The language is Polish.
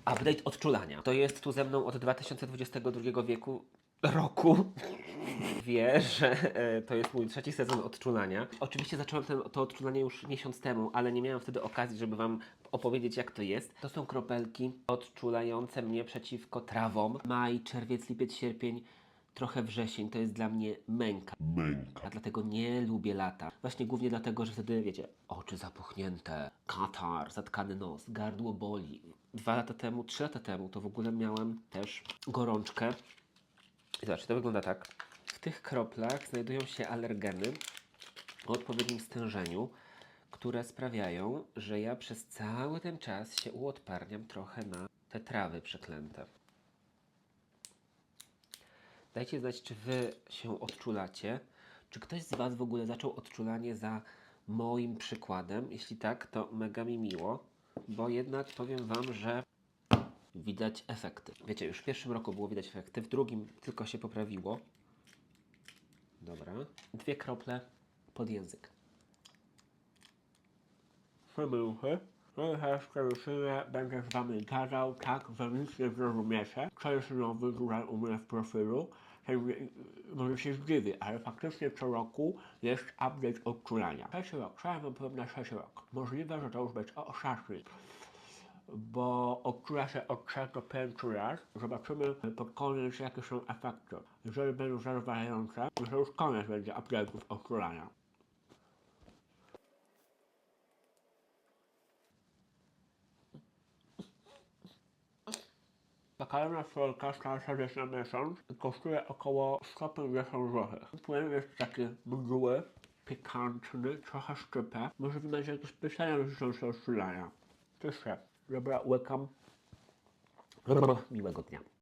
Update odczulania. To jest tu ze mną od 2022 wieku roku. Wie, że e, to jest mój trzeci sezon odczulania. Oczywiście zacząłem ten, to odczulanie już miesiąc temu, ale nie miałem wtedy okazji, żeby Wam opowiedzieć, jak to jest. To są kropelki odczulające mnie przeciwko trawom. Maj, czerwiec, lipiec, sierpień, trochę wrzesień to jest dla mnie męka. Męka. A dlatego nie lubię lata. Właśnie głównie dlatego, że wtedy, wiecie, oczy zapuchnięte, katar, zatkany nos, gardło boli. Dwa lata temu, trzy lata temu to w ogóle miałem też gorączkę. I zobaczcie, to wygląda tak. W tych kroplach znajdują się alergeny o odpowiednim stężeniu, które sprawiają, że ja przez cały ten czas się uodparniam trochę na te trawy przeklęte. Dajcie znać, czy Wy się odczulacie. Czy ktoś z Was w ogóle zaczął odczulanie za moim przykładem? Jeśli tak, to mega mi miło, bo jednak powiem Wam, że widać efekty. Wiecie, już w pierwszym roku było widać efekty, w drugim tylko się poprawiło. Dobra. Dwie krople pod język. Przemyłchy. Trochę szczeruszynie będę z Wami gadał tak, że nic nie zrozumiecie. Co jest nowy tutaj u mnie w profilu. Może się zdziwi, ale faktycznie co roku jest update odczulania. Trzeci rok, wam powiem na trzeci rok? Możliwe, że to już będzie ostatni bo odczula się od 3 do 5 razy. Zobaczymy pod koniec, jakie są efekty. Jeżeli będą zadowalające, to już koniec będzie update'ów odczulania. Taka folka stała się na miesiąc kosztuje około 150 zł. Płyn jest taki mgły, pikantny, trochę szczypę. Może wy macie jakieś pytania dotyczące odczulania. Szef. Dobra, łykam. Miłego dnia.